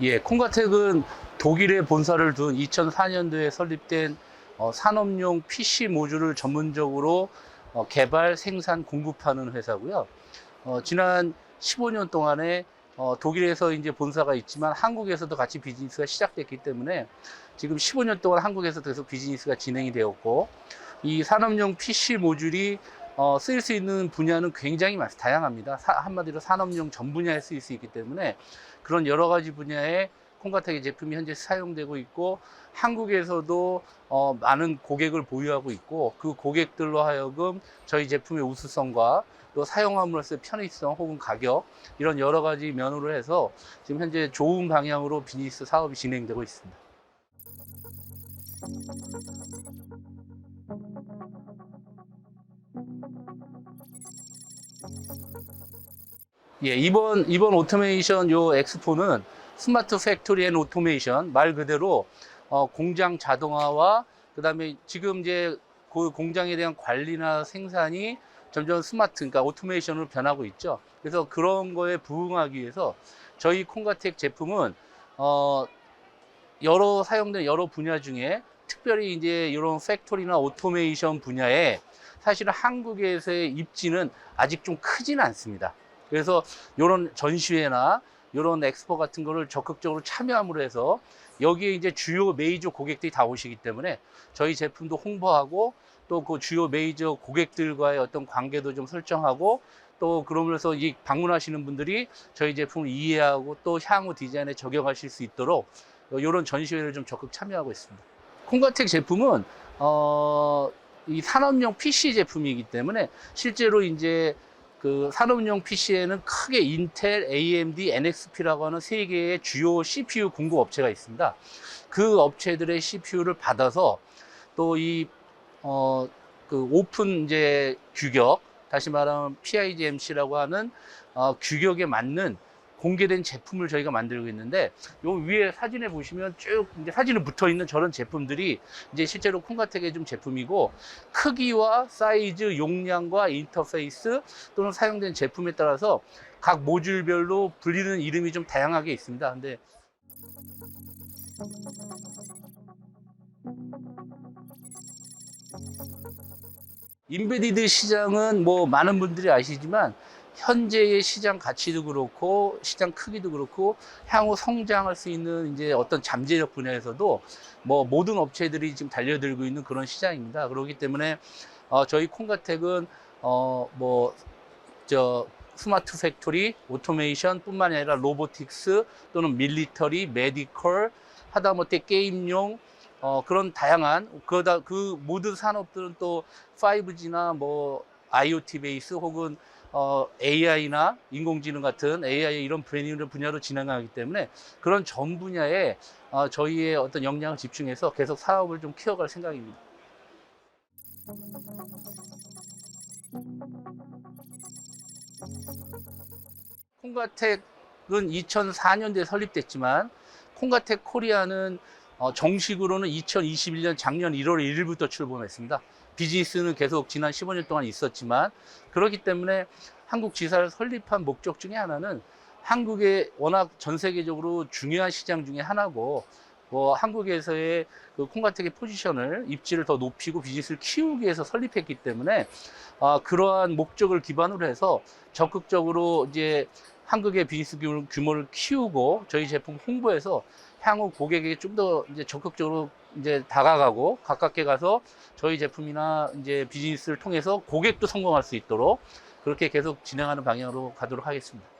예, 콩가텍은 독일에 본사를 둔 2004년도에 설립된 어, 산업용 PC 모듈을 전문적으로 어, 개발, 생산, 공급하는 회사고요. 어, 지난 15년 동안에 어, 독일에서 이제 본사가 있지만 한국에서도 같이 비즈니스가 시작됐기 때문에 지금 15년 동안 한국에서 계속 비즈니스가 진행이 되었고 이 산업용 PC 모듈이 어, 쓰일 수 있는 분야는 굉장히 많, 다양합니다. 사- 한마디로 산업용 전 분야에 쓰일 수 있기 때문에 그런 여러 가지 분야에 콩가텍의 제품이 현재 사용되고 있고 한국에서도 어, 많은 고객을 보유하고 있고 그 고객들로 하여금 저희 제품의 우수성과 또 사용함으로써 편의성 혹은 가격 이런 여러 가지 면으로 해서 지금 현재 좋은 방향으로 비즈니스 사업이 진행되고 있습니다. 예, 이번 이번 오토메이션 요 엑스포는 스마트 팩토리 앤 오토메이션 말 그대로 어, 공장 자동화와 그다음에 지금 이제 그 공장에 대한 관리나 생산이 점점 스마트 그러니까 오토메이션으로 변하고 있죠. 그래서 그런 거에 부응하기 위해서 저희 콩가텍 제품은 어, 여러 사용된 여러 분야 중에 특별히 이제 이런 팩토리나 오토메이션 분야에 사실은 한국에서의 입지는 아직 좀 크지는 않습니다. 그래서 이런 전시회나 이런 엑스포 같은 거를 적극적으로 참여함으로 해서 여기에 이제 주요 메이저 고객들이 다 오시기 때문에 저희 제품도 홍보하고 또 그 주요 메이저 고객들과의 어떤 관계도 좀 설정하고 또 그러면서 이 방문하시는 분들이 저희 제품을 이해하고 또 향후 디자인에 적용하실 수 있도록 이런 전시회를 좀 적극 참여하고 있습니다. 콩가텍 제품은 어, 이 산업용 PC 제품이기 때문에 실제로 이제 그 산업용 PC에는 크게 인텔, AMD, NXP라고 하는 세 개의 주요 CPU 공급 업체가 있습니다. 그 업체들의 CPU를 받아서 또이 어, 그 오픈 이제 규격, 다시 말하면 PIGMC라고 하는 어, 규격에 맞는 공개된 제품을 저희가 만들고 있는데 요 위에 사진에 보시면 쭉 이제 사진에 붙어 있는 저런 제품들이 이제 실제로 콩가텍의 좀 제품이고 크기와 사이즈, 용량과 인터페이스 또는 사용된 제품에 따라서 각 모듈별로 불리는 이름이 좀 다양하게 있습니다. 근데 인베디드 시장은 뭐 많은 분들이 아시지만 현재의 시장 가치도 그렇고 시장 크기도 그렇고 향후 성장할 수 있는 이제 어떤 잠재력 분야에서도 뭐 모든 업체들이 지금 달려들고 있는 그런 시장입니다. 그렇기 때문에 어 저희 콩가텍은 어 뭐 저 스마트 팩토리, 오토메이션 뿐만 아니라 로보틱스 또는 밀리터리, 메디컬, 하다못해 게임용 어, 그런 다양한 그다 그 모든 산업들은 또 5G나 뭐 IoT 베이스 혹은 어, AI나 인공지능 같은 AI 이런 브랜드 분야로 진행하기 때문에 그런 전 분야에 어, 저희의 어떤 역량을 집중해서 계속 사업을 좀 키워갈 생각입니다. 콩가텍은 2004년도에 설립됐지만 콩가텍 코리아는 어, 정식으로는 2021년 작년 1월 1일부터 출범했습니다. 비즈니스는 계속 지난 15년 동안 있었지만 그렇기 때문에 한국 지사를 설립한 목적 중에 하나는 한국의 워낙 전 세계적으로 중요한 시장 중에 하나고 뭐 한국에서의 그 콩가텍의 포지션을 입지를 더 높이고 비즈니스를 키우기 위해서 설립했기 때문에 아, 그러한 목적을 기반으로 해서 적극적으로 이제 한국의 비즈니스 규모- 규모를 키우고 저희 제품 홍보해서 향후 고객에게 좀 더 이제 적극적으로 이제 다가가고 가깝게 가서 저희 제품이나 이제 비즈니스를 통해서 고객도 성공할 수 있도록 그렇게 계속 진행하는 방향으로 가도록 하겠습니다.